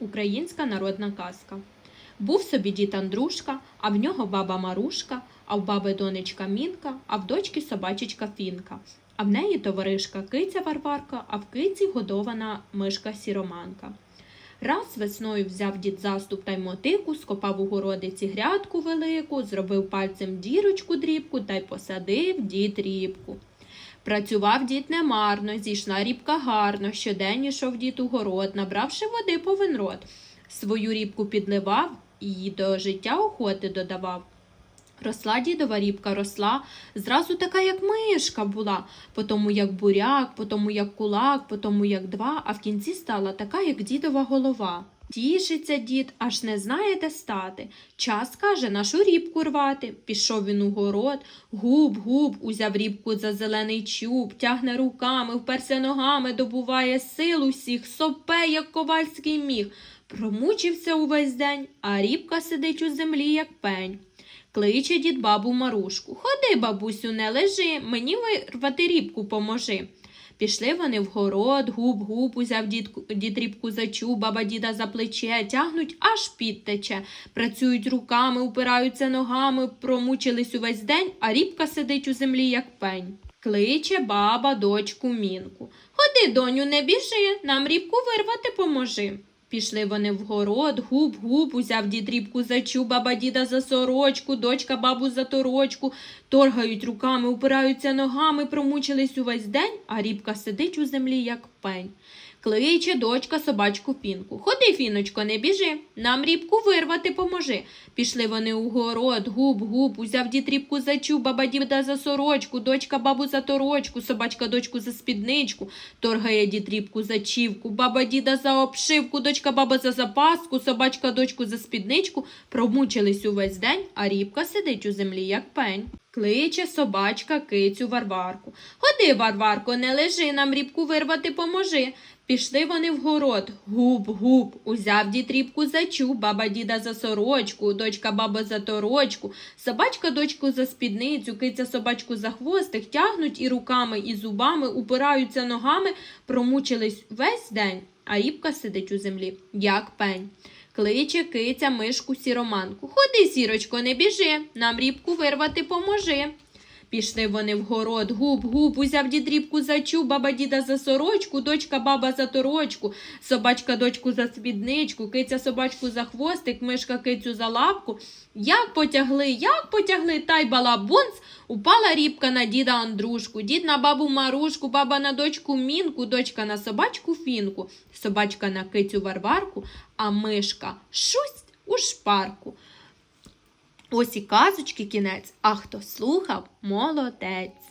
Українська народна казка. Був собі дід Андрушка, а в нього баба Марушка, а в баби донечка Мінка, а в дочки собачечка Фінка. А в неї товаришка киця Варварка, а в киці годована мишка Сіроманка. Раз весною взяв дід заступ та й мотику, скопав у городиці грядку велику, зробив пальцем дірочку дрібку та й посадив дід рібку. Працював дід немарно, зійшла рібка гарно, щодень ішов дід у город, набравши води повен рот. Свою рібку підливав і до життя охоти додавав. Росла дідова рібка, росла, зразу така, як мишка була, потому як буряк, потому як кулак, потому як два, а в кінці стала така, як дідова голова. Тішиться дід, аж не знає, де стати. Час каже нашу рібку рвати. Пішов він у город, губ, губ, узяв рібку за зелений чуб, тягне руками, вперся ногами, добуває сил усіх, сопе, як ковальський міг. Промучився увесь день, а рібка сидить у землі, як пень. Кличе дід бабу Марушку. Ходи, бабусю, не лежи, мені вирвати рібку поможи. Пішли вони в город, губ-губ, узяв дід, дід рібку за чуб, баба діда за плече, тягнуть, аж підтече. Працюють руками, упираються ногами, промучились увесь день, а рібка сидить у землі, як пень. Кличе баба дочку мінку. Ходи, доню, не біжи, нам рібку вирвати поможи. Пішли вони в город, губ-губ, узяв дід рібку за чуб, баба діда за сорочку, дочка бабу за торочку, торгають руками, упираються ногами, промучились увесь день, а рібка сидить у землі, як пень. Кличе дочка собачку Фінку. Ходи, Фіночко, не біжи, нам рібку вирвати поможи. Пішли вони у город, губ-губ, узяв дід рібку за чуб, баба діда за сорочку, дочка бабу за торочку, собачка дочку за спідничку, торгає дід за чівку, баба діда за обшивку, дочка баба за запаску, собачка дочку за спідничку, промучились увесь день, а рібка сидить у землі, як пень. Кличе собачка кицю Варварку. Ходи, Варварко, не лежи, нам рібку вирвати поможи. Пішли вони в город, губ-губ, узяв дід рібку за чуб, баба діда за сорочку, дочка баба за торочку, собачка дочку за спідницю, киця собачку за хвостик, тягнуть і руками, і зубами, упираються ногами, промучились весь день, а рібка сидить у землі, як пень. Кличе киця мишку сіроманку. Ходи, сірочко, не біжи, нам рібку вирвати поможи. Пішли вони в город, губ-губ, узяв дід рібку за чуб, баба діда за сорочку, дочка баба за торочку, собачка дочку за спідничку, киця собачку за хвостик, мишка кицю за лапку. Як потягли, як потягли, та й балабунц, упала рібка на діда Андрушку, дід на бабу Марушку, баба на дочку Мінку, дочка на собачку Фінку, собачка на кицю Варварку, а мишка шусть у шпарку. Ось і казочки кінець, а хто слухав, молодець.